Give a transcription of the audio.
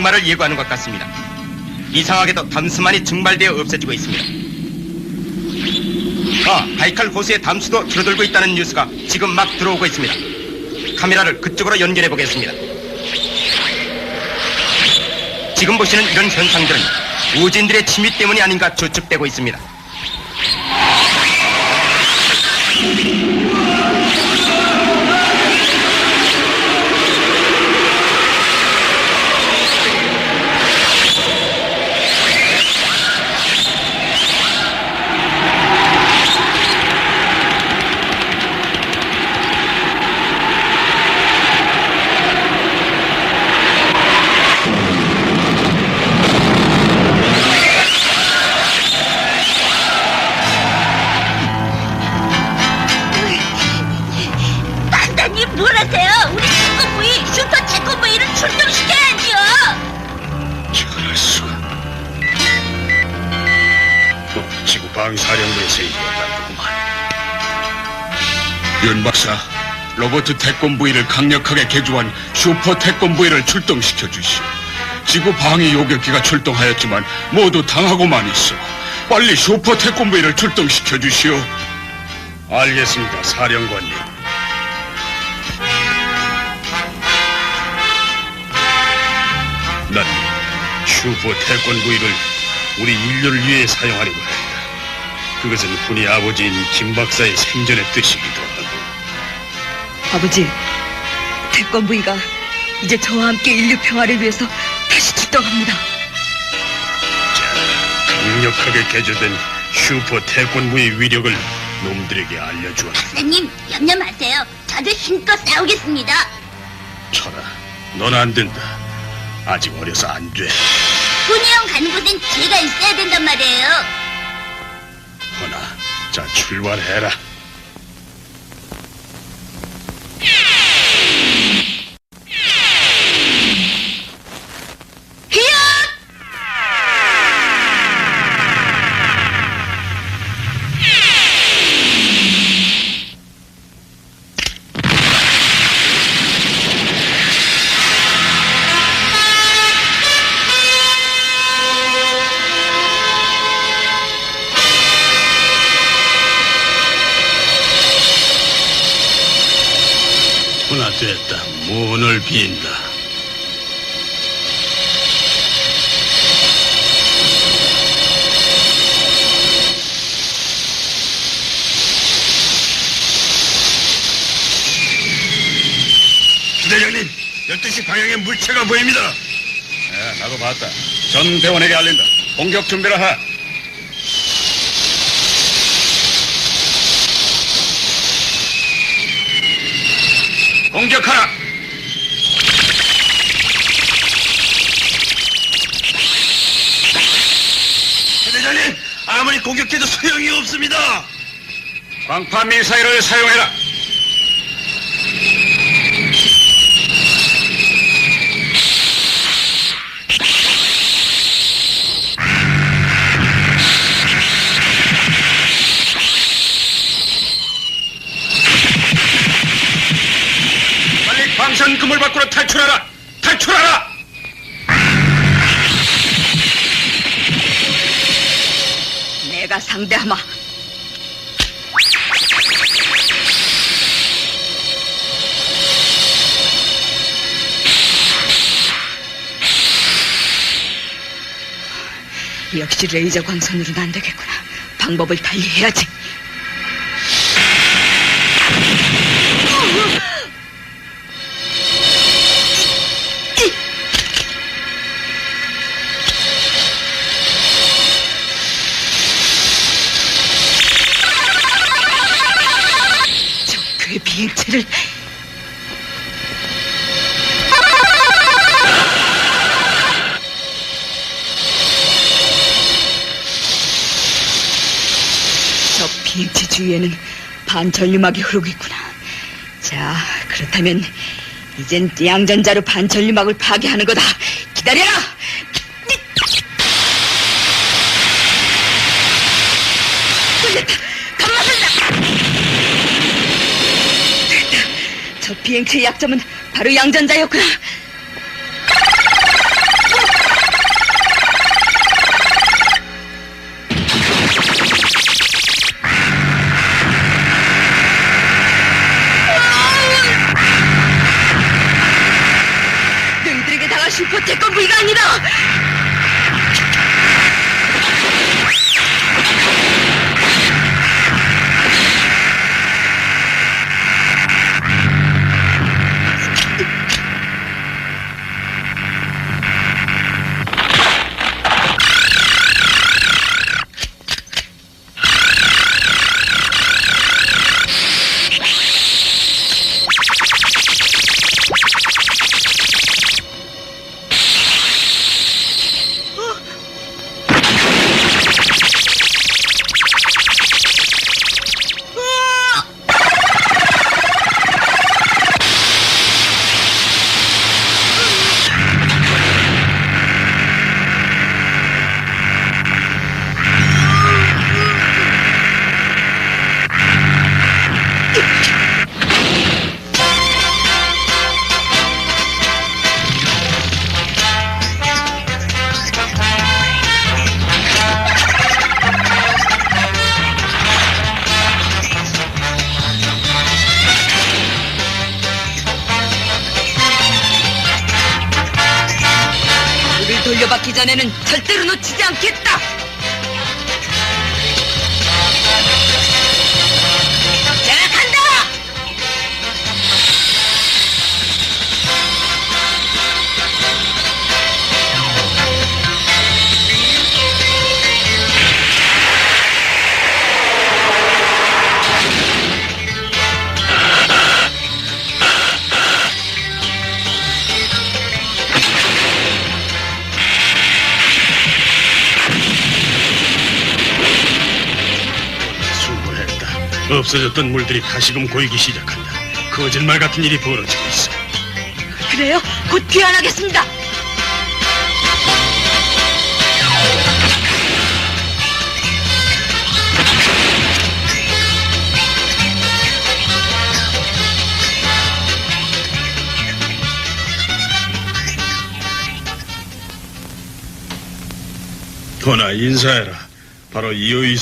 장마를 예고하는 것 같습니다. 이상하게도 담수만이 증발되어 없어지고 있습니다. 아, 바이칼 호수의 담수도 줄어들고 있다는 뉴스가 지금 막 들어오고 있습니다. 카메라를 그쪽으로 연결해 보겠습니다. 지금 보시는 이런 현상들은 우진들의 침입 때문이 아닌가 추측되고 있습니다. 뭐라세요? 우리 태권부이 슈퍼 태권부이를 출동시켜야죠. 저럴 수가. 지구 방사령부에서 이겼다더구만. 윤 박사, 로버트 태권부위를 강력하게 개조한 슈퍼 태권부위를 출동시켜 주시오. 지구 방위 요격기가 출동하였지만 모두 당하고만 있어. 빨리 슈퍼 태권부위를 출동시켜 주시오. 알겠습니다, 사령관님. 슈퍼 태권부위를 우리 인류를 위해 사용하려고 한다. 그것은 훈이 아버지인 김 박사의 생전의 뜻이기도 하고. 아버지, 태권부위가 이제 저와 함께 인류 평화를 위해서 다시 출동합니다. 자, 강력하게 개조된 슈퍼 태권부의 위력을 놈들에게 알려주었다. 선생님 염려 마세요. 저도 힘껏 싸우겠습니다. 쳐라, 넌안 된다. 아직 어려서 안 돼. 훈이 형 가는 곳엔 제가 있어야 된단 말이에요. 허나, 자 출발해라. 됐다. 문을 빈다. 대장님, 12시 방향에 물체가 보입니다. 네, 나도 봤다. 전 대원에게 알린다. 공격 준비를 하. 공격하라! 대장님, 아무리 공격해도 소용이 없습니다. 광파 미사일을 사용해라. 빨리 광선 그물 밖으로 탈출하라! 탈출하라! 상대하마. 역시 레이저 광선으로는 안 되겠구나. 방법을 달리해야지. 적그의 비행체를 저 비행체 주위에는 반전류막이 흐르고 있구나. 자, 그렇다면 이젠 양전자로 반전류막을 파괴하는 거다. 기다려라! 비행체의 약점은 바로 양전자였구나. 너희들에게 당한 슈퍼 태권 부위가 아니다! 우릴 돌려받기 전에는 절대로 놓치지 않겠다. 없어졌던 물들이 다시금 고이기 시작한다. 거짓말 같은 일이 벌어지고 있어. 그래요? 곧 귀환하겠습니다. 도나 인사해라. 바로 이호이